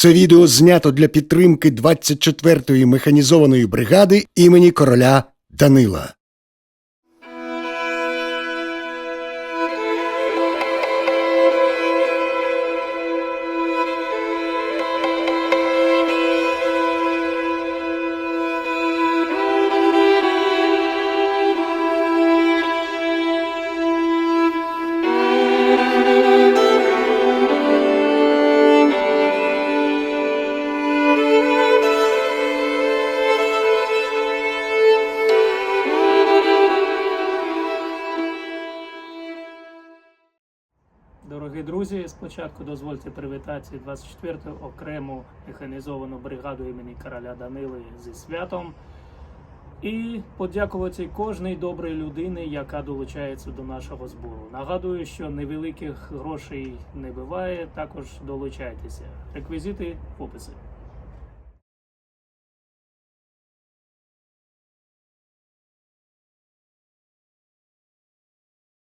Це відео знято для підтримки 24-ї механізованої бригади імені короля Данила. Дорогі друзі, спочатку дозвольте привітати 24-ту окрему механізовану бригаду імені короля Данили зі святом і подякувати кожній добрій людині, яка долучається до нашого збору. Нагадую, що невеликих грошей не буває, також долучайтеся. Реквізити в описі.